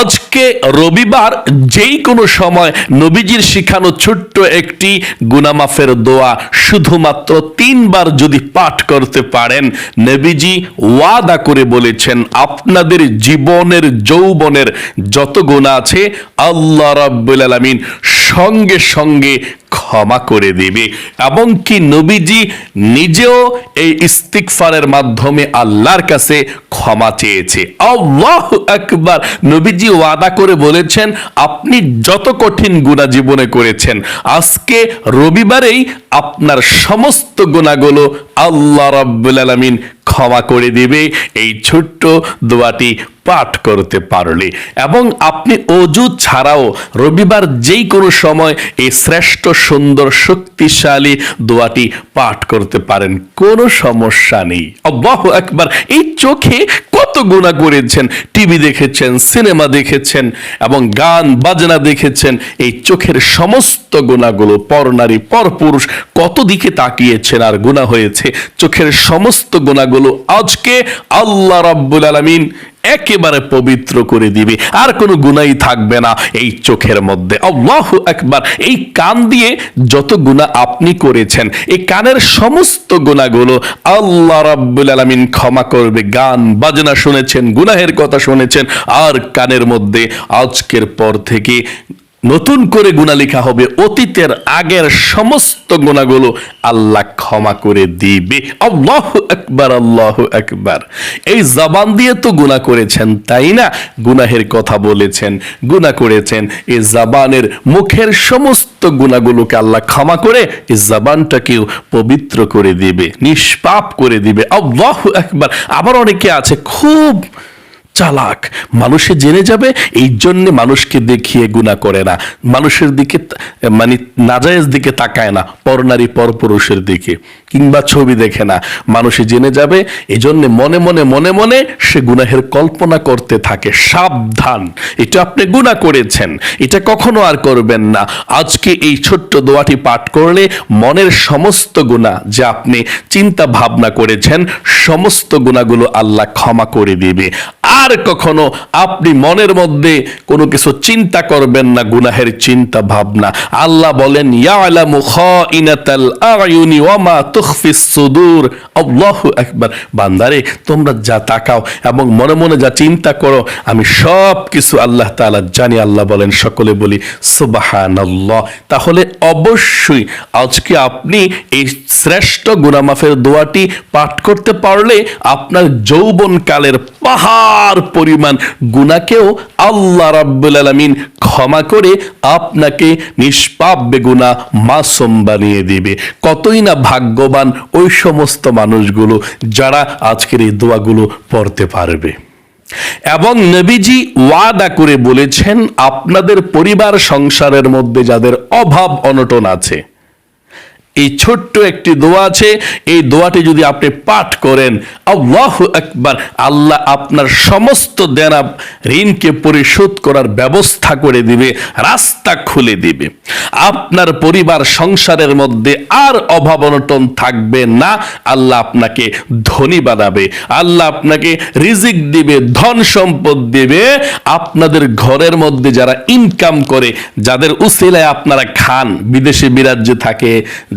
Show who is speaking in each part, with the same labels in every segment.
Speaker 1: আজকে রবিবার যেই কোনো সময় নবীজির শিখানো ছোট্ট একটি গুনামাফের দোয়া শুধুমাত্র তিনবার যদি পাঠ করতে পারেন, নবীজি ওয়াদা করে বলেছেন, আপনাদের জীবনের, যৌবনের যত গুণা আছে, আল্লাহ রাব্বুল আলামিন সঙ্গে সঙ্গে ক্ষমা করে দেবে। এবং কি নবীজি নিজেও এই ইস্তিকফারের মাধ্যমে আল্লাহর কাছে ক্ষমা চেয়েছে। আল্লাহ আকবার! নবীজি ওয়াদা করে বলেছেন, আপনি যত কঠিন গুণা জীবনে করেছেন, আজকে রবিবারেই আপনার সমস্ত গুণাগুলো আল্লাহ রাব্বুল আলামিন ক্ষমা করে দিবে, এই ছোট্ট দোয়াটি পাঠ করতে পারলে। এবং আপনি অজু ছাড়াও রবিবার যেই কোনো সময় এই শ্রেষ্ঠ সুন্দর শক্তিশালী দোয়াটি পাঠ করতে পারেন, কোনো সমস্যা নেই। আল্লাহু একবার এই চোখে কত গুণা করেছেন, টিভি দেখেছেন, সিনেমা দেখেছেন, এবং গান, বাজনা দেখেছেন, এই চোখের সমস্ত গুণাগুলো পর নারী, পর পুরুষ কত দিকে তাকিয়েছেন আর গুণা হয়েছে, চোখের সমস্ত গুণাগুলো আজকে আল্লাহ রাব্বুল আলামিন একেবারে পবিত্র করে দিবে। আর কোনো গুনাই থাকবে না এই চোখের মধ্যে। আল্লাহ একবার এই কান দিয়ে যত গুণা আপনি করেছেন, এই কানের সমস্ত গুণাগুলো আল্লাহ রাব্বুল আলামিন ক্ষমা করবে। গান, বাজনা শুনেছেন, গুনাহের কথা শুনেছেন। আর কানের মধ্যে আজকের পর থেকে নতুন করে গুণা লেখা হবে। অতীতের আগের সমস্ত গুণাগুলো আল্লাহ ক্ষমা করে দিবে। আল্লাহ একবার আল্লাহ একবার এই জবান দিয়ে তো গুণা করেছেন, তাই না? গুনাহের কথা বলেছেন, গুণা করেছেন। এই জবানের মুখের সমস্ত গুণাগুলোকে আল্লাহ ক্ষমা করে এই জবানটাকেও পবিত্র করে দিবে, নিষ্পাপ করে দিবে। আল্লাহ একবার আবার অনেকে আছে, খুব চালাক। মানুষে জেনে যাবে, এই জন্য মানুষকে দেখিয়ে গুণা করে না। মানুষের দিকে মানে নাজায়েজ দিকে তাকায় না, পরনারী পরপুরুষের দিকে, কিংবা ছবি দেখে না। মানুষে জেনে যাবে এই জন্য মনে মনে মনে মনে সে গুনাহের কল্পনা করতে থাকে। সাবধান। এটা আপনি গুণা করেছেন। এটা কখনো আর করবেন না। আজকে এই ছোট্ট দোয়াটি পাঠ করলে মনের সমস্ত গুণা যা আপনি চিন্তা ভাবনা করেছেন, সমস্ত গুণাগুলো আল্লাহ ক্ষমা করে দিবে। আর কখনো আপনি মনের মধ্যে কোনো কিছু চিন্তা করবেন না, গুনাহের চিন্তা ভাবনা। আল্লাহ বলেন সুদূর। বান্দারে, তোমরা যা তাকাও এবং মনে মনে যা চিন্তা করো, আমি সব কিছু আল্লাহ তাআলা জানি। আল্লাহ বলেন, সকলে বলি, সুবহানাল্লাহ। তাহলে অবশ্যই আজকে আপনি এই শ্রেষ্ঠ গুনামাফের দোয়াটি পাঠ করতে পারলে আপনার যৌবনকালের পাহাড় পরিমাণ গুনাকেও আল্লাহ রাব্বুল আলামিন ক্ষমা করে আপনাকে নিষ্পাপ বেগুনা মাসুম বানিয়ে দিবে। কতই না ভাগ্যবান ওই সমস্ত মানুষগুলো যারা আজকের এই দোয়াগুলো পড়তে পারবে। এবং নবীজি ওয়াদা করে বলেছেন, আপনাদের পরিবার সংসারের মধ্যে যাদের অভাব অনটন আছে এই ছোট্ট একটি দোয়া আছে। এই দোয়াটি যদি আপনি পাঠ করেন, আল্লাহ একবার আল্লাহ আপনার সমস্ত দেনা ঋণকে পরিশোধ করার ব্যবস্থা করে দিবে, রাস্তা খুলে দিবে। আপনার পরিবার, সংসারের মধ্যে আর অভাব অনটন থাকবে না। আল্লাহ আপনাকে ধনী বানাবে, আল্লাহ আপনাকে রিজিক দিবে, ধন সম্পদ দিবে। আপনাদের ঘরের মধ্যে যারা ইনকাম করে, যাদের উসিলায় আপনারা খান, বিদেশে বিরাজ্যে থাকে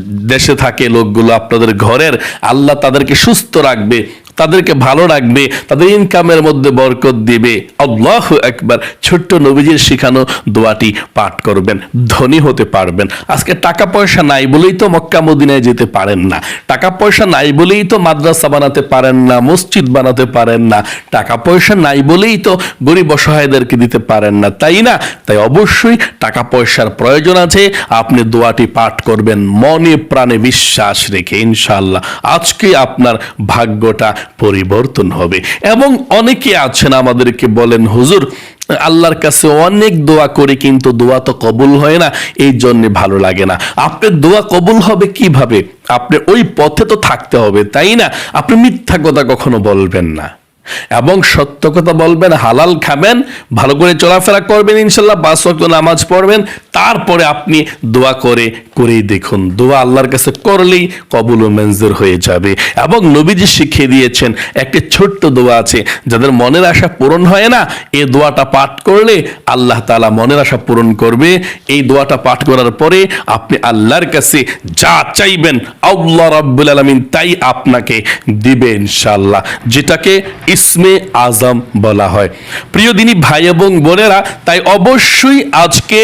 Speaker 1: দেশে থাকে লোকগুলো আপনাদের ঘরের আল্লাহ তাদেরকে সুস্থ রাখবে। তাদেরকে ভালো রাখবে, তাদের ইনকামের মধ্যে বরকত দিবে। আল্লাহ একবার ছোট্ট নবীজির শিখানো দোয়াটি পাঠ করবেন, ধনী হতে পারবেন। আজকে টাকা পয়সা নাই বলেই তো মক্কা মদিনায় যেতে পারেন না। টাকা পয়সা নাই বলেই তো মাদ্রাসা বানাতে পারেন না, মসজিদ বানাতে পারেন না। টাকা পয়সা নাই বলেই তো গরিব অসহায়দেরকে দিতে পারেন না, তাই না? তাই অবশ্যই টাকা পয়সার প্রয়োজন আছে, আপনি দোয়াটি পাঠ করবেন, মনে প্রাণে বিশ্বাস রেখে ইনশাল্লাহ আজকে আপনার ভাগ্যটা পরিবর্তন হবে। এবং অনেকে আছেন আমাদেরকে বলেন, হুজুর, আল্লাহর কাছে অনেক দোয়া করে, কিন্তু দোয়া তো কবুল হয় না। এই জন্যে ভালো লাগে না। আপনার দোয়া কবুল হবে কীভাবে? আপনি ওই পথে তো থাকতে হবে, তাই না? আপনি মিথ্যা কথা কখনো বলবেন না। এবং সত্য কথা বলবেন, হালাল খাবেন, ভালো করে চলাফেরা করবেন, ইনশাল্লাহ, পাঁচ ওয়াক্ত নামাজ পড়বেন, তারপরে আপনি দোয়া করে, করেই দেখুন। দোয়া আল্লাহর কাছে করলেই কবুল ও হয়ে যাবে। এবং নবীজি শিখিয়ে দিয়েছেন, একটি ছোট্ট দোয়া আছে, যাদের মনের আশা পূরণ হয় না এই দোয়াটা পাঠ করলে আল্লাহ তাআলা মনের আশা পূরণ করবে। এই দোয়াটা পাঠ করার পরে আপনি আল্লাহর কাছে যা চাইবেন, আল্লাহ রাব্বুল আলামিন তাই আপনাকে দিবে ইনশাল্লাহ। যেটাকে ইসমে আজম বলা হয়। প্রিয় দিনী ভাই এবং বোনেরা, তাই অবশ্যই আজকে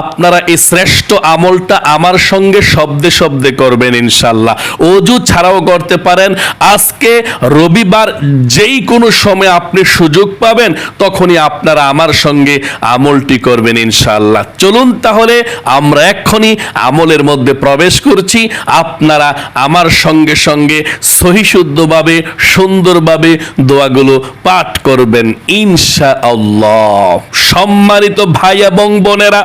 Speaker 1: আপনারা এই শ্রেষ্ঠ আমলটা আমার সঙ্গে শব্দে শব্দে করবেন ইনশাল্লাহ। অজু ছাড়াও করতে পারেন। আজকে রবিবার যেই কোনো সময় আপনি সুযোগ পাবেন, তখনই আপনারা আমার সঙ্গে আমলটি করবেন ইনশাল্লাহ। চলুন তাহলে আমরা এক্ষুনি আমলের মধ্যে প্রবেশ করছি। আপনারা আমার সঙ্গে সঙ্গে সহিশুদ্ধভাবে, সুন্দরভাবে দোয়াগুলো পাঠ করবেন ইনশা আল্লাহ সম্মানিত ভাই এবং বোনেরা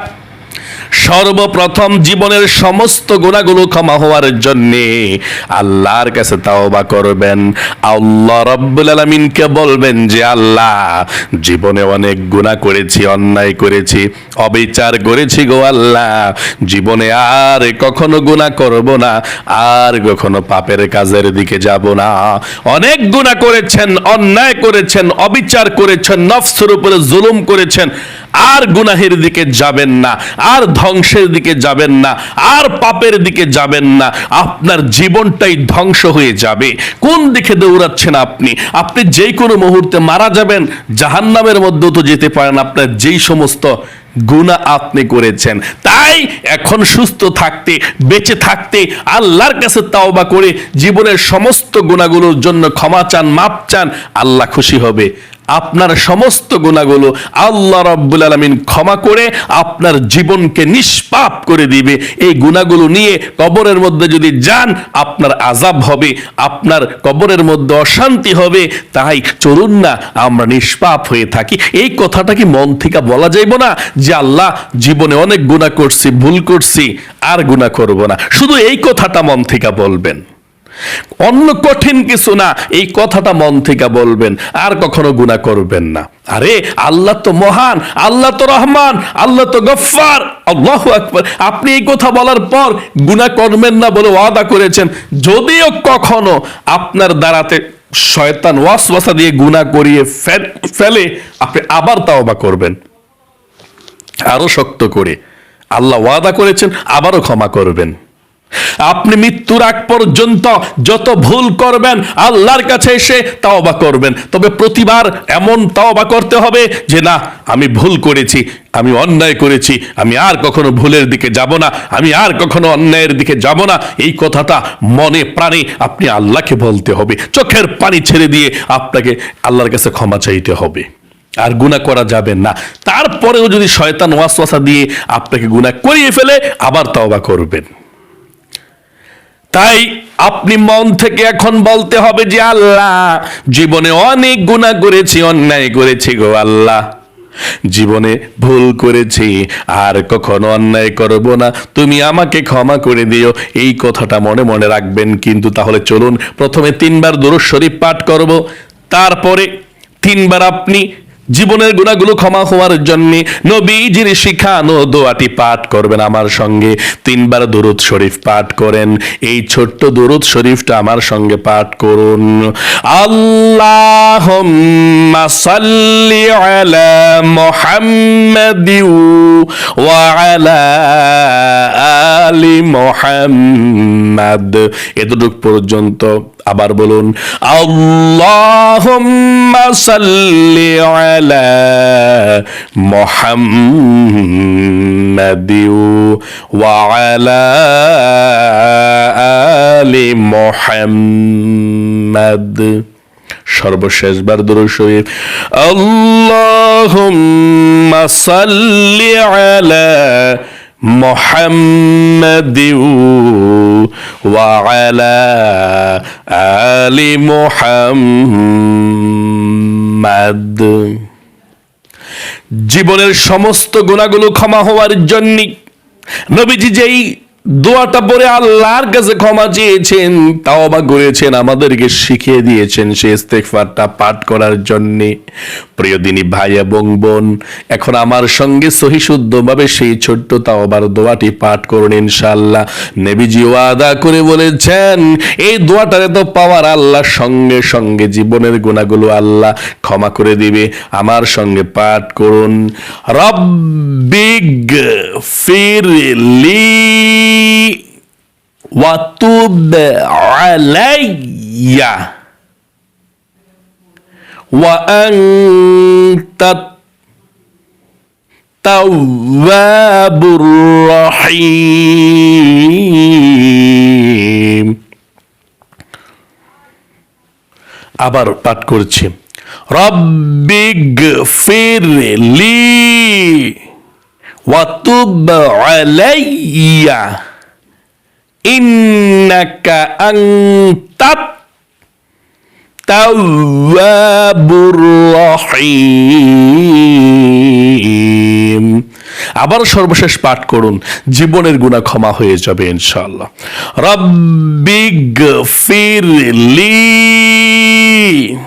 Speaker 1: সর্বপ্রথম জীবনের সমস্ত গুণাগুলো ক্ষমা হওয়ার জন্য আল্লাহর কাছে তাওবা করবেন। আল্লাহ রব্বুল আলামিনকে বলবেন যে, আল্লাহ, জীবনে অনেক গুনাহ করেছি, অন্যায় করেছি, অবিচার করেছি গো আল্লাহ। জীবনে আর কখনো গুনাহ করব না, আর কখনো পাপের কাজের দিকে যাব না। অনেক গুনাহ করেছেন, অন্যায় করেছেন, অবিচার করেছেন, নফসের উপরে জুলুম করেছেন আর গুনাহের দিকে যাবেন না, আর ধ্বংসের দিকে যাবেন না, আর পাপের দিকে যাবেন না, আপনার জীবনটাই ধ্বংস হয়ে যাবে। কোন দিকে দৌড়াচ্ছেন আপনি? আপনি যে কোনো মুহূর্তে মারা যাবেন, জাহান্নামের মধ্যেও তো যেতে পারেন আপনার যেই সমস্ত গুণা আপনি করেছেন, তাই এখন সুস্থ থাকতে, বেঁচে থাকতে, আল্লাহর কাছে তাওবা করে জীবনের সমস্ত গুণাগুলোর জন্য ক্ষমা চান মাপ চান, আল্লাহ খুশি হবে। আপনার সমস্ত গুণাগুলো আল্লাহ রব্বুল আলমিন ক্ষমা করে আপনার জীবনকে নিষ্পাপ করে দিবে। এই গুণাগুলো নিয়ে কবরের মধ্যে যদি যান, আপনার আজাব হবে, আপনার কবরের মধ্যে অশান্তি হবে। তাই চলুন না, আমরা নিষ্পাপ হয়ে থাকি। এই কথাটা কি মন থেকে বলা যাইব না যে আল্লাহ জীবনে অনেক গুণা করছি, ভুল করছি, আর গুণা করব না। শুধু এই কথাটা মন থেকে বলবেন। অন্য কঠিন কিছু না, এই কথাটা মন থেকে বলবেন, আর কখনো গুণা করবেন না। আরে, আল্লাহ তো মহান, আল্লাহ তো রহমান, আল্লাহ তো গফফার, আল্লাহ আকবার। আপনি এই কথা বলার পর গুণা করবেন না বলে ওয়াদা করেছেন। যদিও কখনো আপনার দ্বারাতে শয়তান ওয়াসওয়াসা দিয়ে গুণা করিয়ে ফেল- ফেলে, আপনি আবার তাওবা করবেন। আরও শক্ত করে। আল্লাহ ওয়াদা করেছেন, আবারও ক্ষমা করবেন। আপনি মৃত্যুর আগ পর্যন্ত যত ভুল করবেন, আল্লাহর কাছে এসে তাওবা করবেন। তবে প্রতিবার এমন তাওবা করতে হবে যে, না, আমি ভুল করেছি, আমি অন্যায় করেছি, আমি আর কখনো ভুলের দিকে যাব না, আমি আর কখনো অন্যায়ের দিকে যাব না। এই কথাটা মনে প্রাণে আপনি আল্লাহকে বলতে হবে। চোখের পানি ছেড়ে দিয়ে আপনাকে আল্লাহর কাছে ক্ষমা চাইতে হবে। আর গুণা করা যাবে না। তারপরেও যদি শয়তান ওয়াসওয়াসা দিয়ে আপনাকে গুণা করিয়ে ফেলে, আবার তাওবা করবেন। তাই আপনি মন থেকে এখন বলতে হবে যে আল্লাহ, জীবনে অনেক গুণা করেছি, অন্যায় করেছি গো আল্লাহ। জীবনে ভুল করেছি, আর কখনো অন্যায় করব না। তুমি আমাকে ক্ষমা করে দিও। এই কথাটা মনে মনে রাখবেন, কিন্তু তাহলে চলুন প্রথমে তিনবার দুরুদ শরীফ পাঠ করব। তারপরে তিনবার আপনি জীবনের গুণাগুলো ক্ষমা হওয়ার জন্য নবীজির শিখানো দোয়াটি পাঠ করবেন আমার সঙ্গে। তিনবার দুরুদ শরীফ পাঠ করেন। এই ছোট্ট দুরুদ শরীফটা আমার সঙ্গে পাঠ করুন। আল্লাহুম্মা সাল্লি আলা মুহাম্মাদিউ ওয়া আলা আলি মুহাম্মাদ। এতটুক পর্যন্ত আবার বলুন আল্লাহুম্মা সাল্লি আলা মুহাম্মাদিউ ওয়া আলা মুহাম্মাদ। আলা محمد وعلى آل محمد জীবনের সমস্ত গুণাগুলো ক্ষমা হওয়ার জন্য নবীজি যেই দোয়াটা পরে আল্লাহর কাছে ক্ষমা চেয়েছেন, তাওবা করেছেন, আমাদেরকে শিখিয়ে দিয়েছেন সে ইস্তেগফারটা পাঠ করার জন্য। প্রিয় দিনী ভাই এবং বোন, এখন আমার সঙ্গে সহি শুদ্ধভাবে সেই ছোট্ট তাও তাওবার দোয়াটি পাঠ করুন ইনশাআল্লাহ। নবীজি ওয়াদা করে বলেছেন, এই দোয়াটারে তো পাওয়ার আল্লাহ, সঙ্গে সঙ্গে জীবনের গুণাগুলো আল্লাহ ক্ষমা করে দিবে। আমার সঙ্গে পাঠ করুন রব্বিগ watub alayya. Wa anta tawwabur rahim. আবার পাঠ করছি। রব্বিগ ফিরলি ওয়াতুব আলাইয়া। ইন্নাকা আনতাত তাওয়াবুর রহিম আবার সর্বশেষ পাঠ করুন। জীবনের গুণা ক্ষমা হয়ে যাবে ইনশাআল্লাহ। রব্বিগ ফিরলি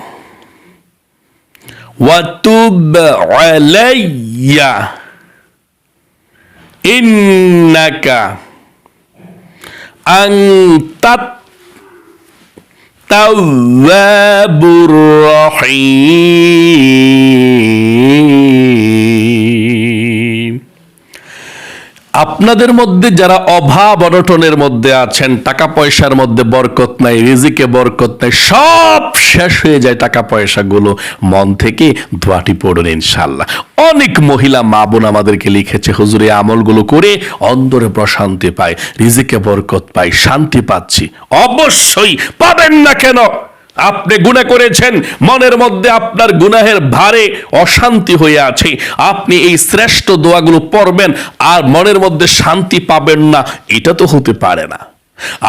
Speaker 1: ওয়াতুব আলাইয়া। ইন্নাকা আন্তাত তাওয়াবুর রহিম আপনাদের মধ্যে যারা অভাব অনটনের মধ্যে আছেন, টাকা পয়সার মধ্যে বরকত নাই, রিজিকে বরকত নাই, সব শেষ হয়ে যায় টাকা পয়সাগুলো। মন থেকে ধোয়াটি পড়ুন ইনশাল্লাহ অনেক মহিলা মা বোন আমাদেরকে লিখেছে, হুজুরে আমলগুলো করে অন্তরে প্রশান্তি পায় রিজিকে বরকত পাই, শান্তি পাচ্ছি। অবশ্যই পাবেন না কেন? আপনি গুণা করেছেন, মনের মধ্যে আপনার গুনাহের ভারে অশান্তি হয়ে আছে। আপনি এই শ্রেষ্ঠ দোয়াগুলো পড়বেন আর মনের মধ্যে শান্তি পাবেন না, এটা তো হতে পারে না।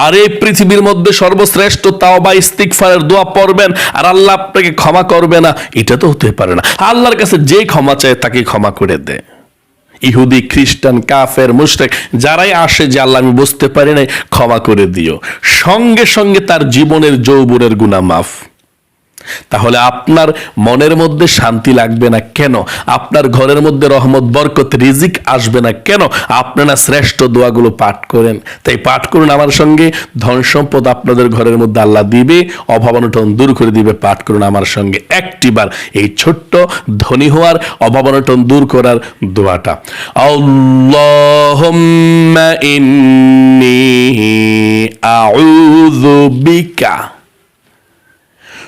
Speaker 1: আর এই পৃথিবীর মধ্যে সর্বশ্রেষ্ঠ তাও বা ইস্তিকফারের দোয়া পড়বেন আর আল্লাহ আপনাকে ক্ষমা করবে না, এটা তো হতে পারে না। আল্লাহর কাছে যে ক্ষমা চায় তাকে ক্ষমা করে দেয়। ইহুদি, খ্রিস্টান, কাফের, মুশরেক, যারাই আসে যে আল্লাহ, আমি বুঝতে পারি নাই, ক্ষমা করে দিও। সঙ্গে সঙ্গে তার জীবনের যৌবনের গুণা মাফ। তাহলে আপনার মনের মধ্যে শান্তি লাগবে না কেন? আপনার ঘরের মধ্যে রহমত, বরকত, রিজিক আসবে না কেন? আপনারা শ্রেষ্ঠ দোয়াগুলো পাঠ করেন। তাই পাঠ করুন আমার সঙ্গে। ধন সম্পদ আপনাদের ঘরের মধ্যে আল্লাহ দিবে। অভাবনটন দূর করে দিবে। পাঠ করুন আমার সঙ্গে। একটিবার এই ছোট্ট ধনী হওয়ার অভাবনটন দূর করার দোয়াটা। আউযু বিকা।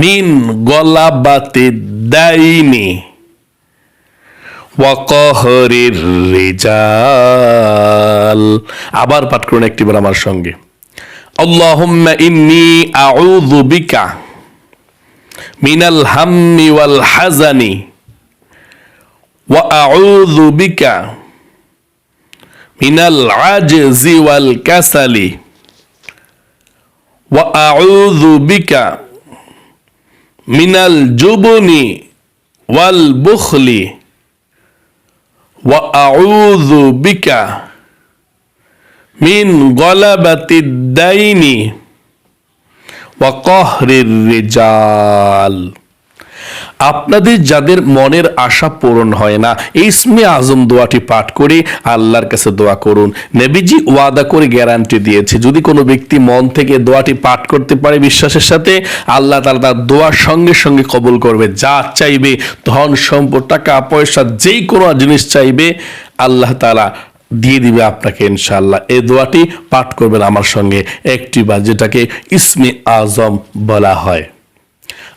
Speaker 1: মিন গলাবাতে দাইনি ওয়াকহরের রিজাল। আবার পাঠ করুন একটিবার আমার সঙ্গে। আল্লাহুম্মা ইন্নি আউযু বিকা মিনাল হাম্মি ওয়াল হাজানি ওয়া আউযু বিকা মিনাল আজজি ওয়াল কাসালি ওয়া আউযু বিকা মিনাল জুবনি ওয়াল বুখলি ওয়া আউযু বিকা মিন গলাবাতি দাইনি ওয়া কহরির রিজাল আপনাদের যাদের মনের আশা পূরণ হয় না, এই ইসমে আজম দোয়াটি পাঠ করে আল্লাহর কাছে দোয়া করুন। নেবিজি ওয়াদা করে গ্যারান্টি দিয়েছে, যদি কোনো ব্যক্তি মন থেকে দোয়াটি পাঠ করতে পারে বিশ্বাসের সাথে, আল্লাহ তালা তার দোয়ার সঙ্গে সঙ্গে কবুল করবে। যা চাইবে, ধন সম্পদ, টাকা পয়সা যেই কোনো জিনিস চাইবে, আল্লাহ তালা দিয়ে দিবে আপনাকে ইনশাল্লাহ এই দোয়াটি পাঠ করবেন আমার সঙ্গে একটি বা যেটাকে ইসমে আজম বলা হয়।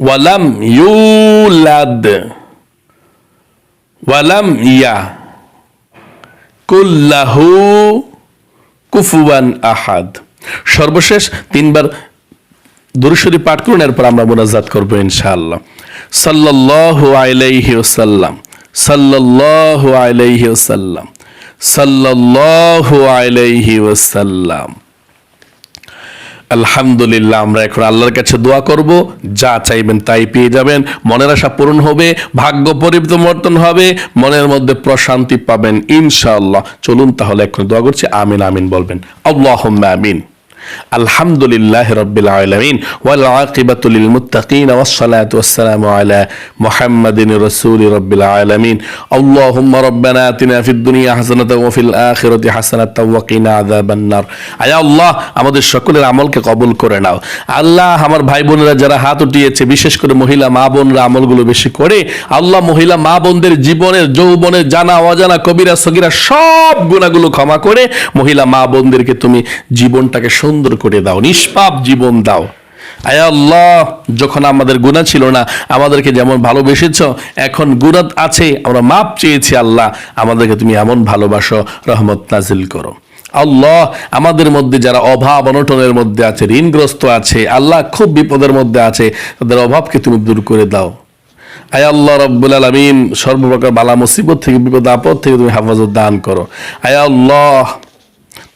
Speaker 1: ওয়ালাম ইউলাদ ওয়ালাম ইয়া কুল্লাহু কুফুয়ান আহাদ সর্বশেষ তিনবার দুরুশরী পাঠ করুন, এরপর আমরা মোনাজাত করব ইনশাআল্লাহ। সাল্লাল্লাহু আলাইহি ওসাল্লাম সাল্লাল্লাহু আলাইহি ওসাল্লাম সাল্লাল্লাহু আলাইহি ওসাল্লাম আলহামদুলিল্লাহ, আমরা এখন আল্লাহর কাছে দোয়া করব। যা চাইবেন তাই পেয়ে যাবেন। মনের আশা পূরণ হবে, ভাগ্য পরিবর্তন হবে, মনের মধ্যে প্রশান্তি পাবেন ইনশাআল্লাহ। চলুন তাহলে এখন দোয়া করছি, আমিন আমিন বলবেন। আল্লাহ আমিন। الحمد لله رب العالمين والعاقبة للمتقين والصلاة والسلام على محمد رسول رب العالمين اللهم ربنا آتنا في الدنيا حسنة وفي الآخرة حسنة وقنا عذاب النار আয়া আল্লাহ আমাদের সকলের আমলকে কবুল করে নাও আল্লাহ আমার ভাই বোনেরা যারা হাত উঠিয়েছে বিশেষ করে মহিলা মা বোনরা আমলগুলো বেশি করে আল্লাহ মহিলা মা বোনদের জীবনের যৌবনের জানা অজানা কবিরা সগিরা সব গুণাগুলো ক্ষমা করে মহিলা মা বোনদেরকে তুমি জীবনটাকে সুন্দর করে দাও, নিষ্পাপ জীবন দাও। আয় আল্লাহ, যখন আমাদের গুণা ছিল না, আমাদেরকে যেমন ভালোবেসেছ, এখন গুণাত আছে, আমরা মাপ চেয়েছি আল্লাহ, আমাদেরকে তুমি এমন ভালোবাসো, রহমত নাজিল করো। আল্লাহ, আমাদের মধ্যে যারা অভাব, অনটনের মধ্যে আছে, ঋণগ্রস্ত আছে, আল্লাহ খুব বিপদের মধ্যে আছে, তাদের অভাবকে তুমি দূর করে দাও। আয় আল্লাহ রব্বুল আলমিন, সর্বপ্রকার বালা মুসিবত থেকে, বিপদ আপদ থেকে তুমি হেফাজত দান করো। আয় আল্লাহ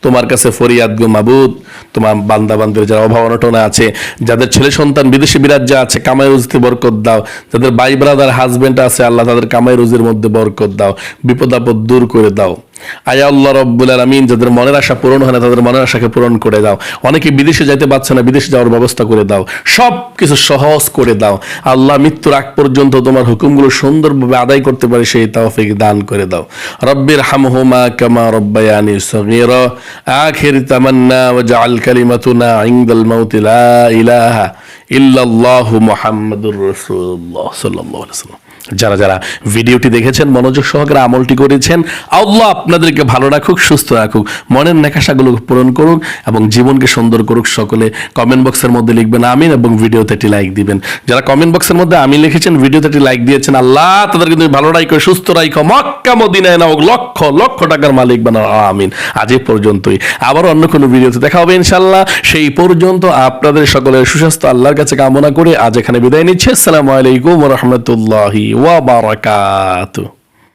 Speaker 1: তোমার কাছে ফরিয়াদ গো মাবুদ। তোমার বান্দা বান্দের যারা অভাব অনটনে আছে, যাদের ছেলে সন্তান, বিদেশি বিরাজ্য আছে, কামাই রুজিতে বরকত দাও। যাদের ভাই ব্রাদার হাজবেন্ড আছে, আল্লাহ তাদের কামাই রুজির মধ্যে বরকত দাও। বিপদ আপদ দূর করে দাও। আয়া আল্লাহ রব্বুল আলমিন, যাদের মনের আশা পূরণ হয় না, তাদের মনের আশাকে পূরণ করে দাও। অনেকে বিদেশে যাইতে পারছে না, বিদেশে যাওয়ার ব্যবস্থা করে দাও। সব কিছু সহজ করে দাও। আল্লাহ মৃত্যুর আগ পর্যন্ত তোমার হুকুমগুলো সুন্দরভাবে আদায় করতে পারে, সেই তাওফিক দান করে দাও। রব্বির হামহুমা কামা রব্বায়ানি সগীরা, আখির তামান্না ওয়াজআল কালিমাতুনা ইনদাল মাউতি লা ইলাহা ইল্লাল্লাহু মুহাম্মাদুর রাসূলুল্লাহ সাল্লাল্লাহু আলাইহি ওয়াসাল্লাম। যারা যারা ভিডিওটি দেখেছেন, মনোযোগ সহকারে আমলটি করেছেন, আল্লাহ আপনাদেরকে ভালো রাখুক, সুস্থ রাখুক। মনের নেকাশাগুলো পূরণ করুক এবং জীবনকে সুন্দর করুক সকলে কমেন্ট বক্সের মধ্যে লিখবেন আমিন এবং ভিডিওতে একটি লাইক দিবেন। যারা কমেন্ট বক্সের মধ্যে আমি লিখেছেন, ভিডিওতে একটি লাইক দিয়েছেন, আল্লাহ তাদেরকে তুমি ভালো রাখো, সুস্থ রাখো। মক্কা, মদিনায় নাও লক্ষ লক্ষ টাকার মালিক বানাও, আমিন। আজ পর্যন্তই। আবার অন্য কোনো ভিডিওতে দেখা হবে ইনশাল্লাহ সেই পর্যন্ত আপনাদের সকলের সুস্বাস্থ্য, আল্লাহর কাছে কামনা করে আজ এখানে বিদায় নিচ্ছে। আসসালামু আলাইকুম রহমতুল্লাহি। ওয়া বারাকাতুহু